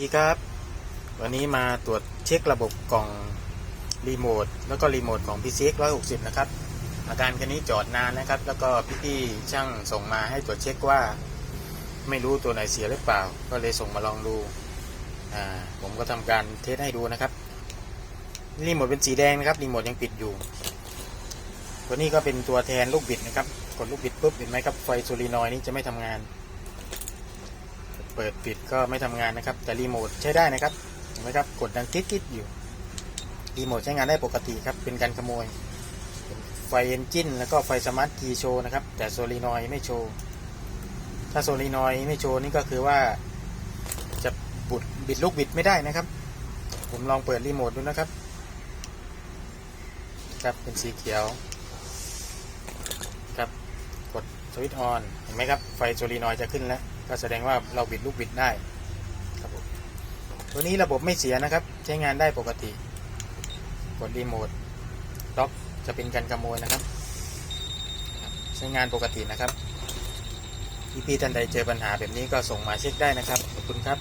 ดีครับ วันนี้มาตรวจเช็คระบบกล่องรีโมทแล้วก็รีโมทของ PCX 160 นะครับ อาการคันนี้จอดนานนะครับ แล้วก็พี่ๆช่างส่งมาให้ตรวจเช็คว่า ไม่รู้ตัวไหนเสียหรือเปล่า ก็เลยส่งมาลองดูอ่าผมก็ทำการเทสให้ดูนะครับรีโมทเป็นสีแดงนะครับรีโมทยังปิดอยู่ ตัวนี้ก็เป็นตัวแทนลูกบิดนะครับกดลูกบิดปุ๊บเห็นไหมครับไฟโซลีนอยนี้จะไม่ทำงาน ปิดปิดก็ไม่ทำงานนะครับ แต่รีโมทใช้ได้นะครับเห็นไหมครับกดดังกิ๊ดๆอยู่รีโมทใช้งานได้ปกติครับ เป็นการขโมย ไฟเอนจินแล้วก็ไฟสมาร์ทคีโชว์นะครับ แต่โซลีนอยไม่โชว์ ถ้าโซลีนอยไม่โชว์นี่ก็คือว่า จะบุดบิดลูกบิดไม่ได้นะครับ ผมลองเปิดรีโมทดูนะครับ ครับเป็นสีเขียว ครับ กดสวิตช์ออนเห็นไหมครับไฟโซลีนอยจะขึ้นแล้วก็แสดงว่าเราบิดลูกบิดได้ครับผมตัวนี้ระบบไม่เสียนะครับ ใช้งานได้ปกติ กดรีโมทล็อกจะเป็นการขโมยนะครับ ใช้งานปกตินะครับพี่ๆท่านใดเจอปัญหาแบบนี้ก็ส่งมาเช็คได้นะครับขอบคุณครับ